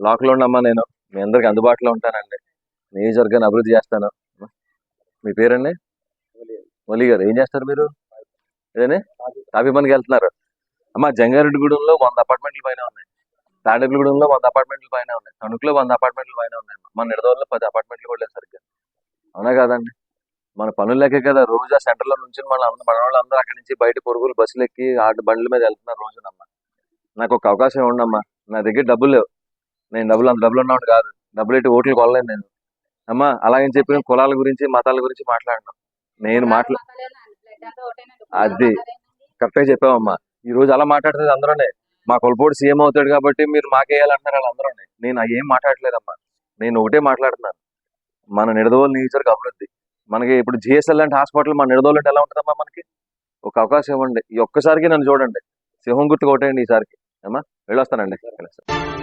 Local ఉండమ్మా నేను? మీ అందరికి అందుబాటులో ఉంటానండి. నియోజకవర్గాన్ని అభివృద్ధి చేస్తాను. మీ పేరండి? ఒలి గారు. ఏం చేస్తారు మీరు? ఏదైనా కాఫీ పనికి వెళ్తున్నారు. అమ్మా జంగారెడ్డిగూడెంలో వంద అపార్ట్మెంట్ల పైన ఉన్నాయి. తాడేపల్లిగూడెంలో వంద అపార్ట్మెంట్ల పైన ఉన్నాయి. తణుకులో వంద అపార్ట్మెంట్ల పైన ఉన్నాయి. మన నిడదవల్లో పది అపార్ట్మెంట్లు కూడా లేదు సరిగ్గా. అవునా కాదండి? మన పనులు లెక్కే కదా. రోజు ఆ సెంటర్లో నుంచి మన మన వాళ్ళందరూ అక్కడి నుంచి బయట పొరుగులు బస్సులు ఎక్కి ఆట బండ్ల మీద వెళ్తున్నారు రోజునమ్మా. నాకు ఒక అవకాశం అమ్మా నా దగ్గర డబ్బులు లేవు. నేను డబ్బులు అంత డబ్బులు ఉన్నవాడు కాదు. డబ్బులు ఎట్టి ఓట్లు కొనలేను నేను. అమ్మా అలాగని చెప్పి కులాల గురించి మతాల గురించి మాట్లాడను. నేను మాట్లా అది. కరెక్ట్గా చెప్పావమ్మా. ఈ రోజు అలా మాట్లాడుతుంది అందరూనే. మా కొలపోడు సీఎం అవుతాడు కాబట్టి మీరు మాకేయాలంటున్నారు వాళ్ళందరూ నేను అవి ఏం మాట్లాడలేదమ్మా నేను ఒకటే మాట్లాడుతున్నాను. మన నిడదవోలు నియోజకవర్గ అభివృద్ధి. మనకి ఇప్పుడు జిఎస్ఎల్ లాంటి హాస్పిటల్ మన నిడదవోలు అంటే ఎలా ఉంటుందమ్మా మనకి? ఒక అవకాశం ఇవ్వండి. ఈ ఒక్కసారికి నన్ను చూడండి. సింహం గుర్తు కొట్టేయండి ఈసారికి. అమ్మా వెళ్ళొస్తానండి. వెళ్ళొస్తాను.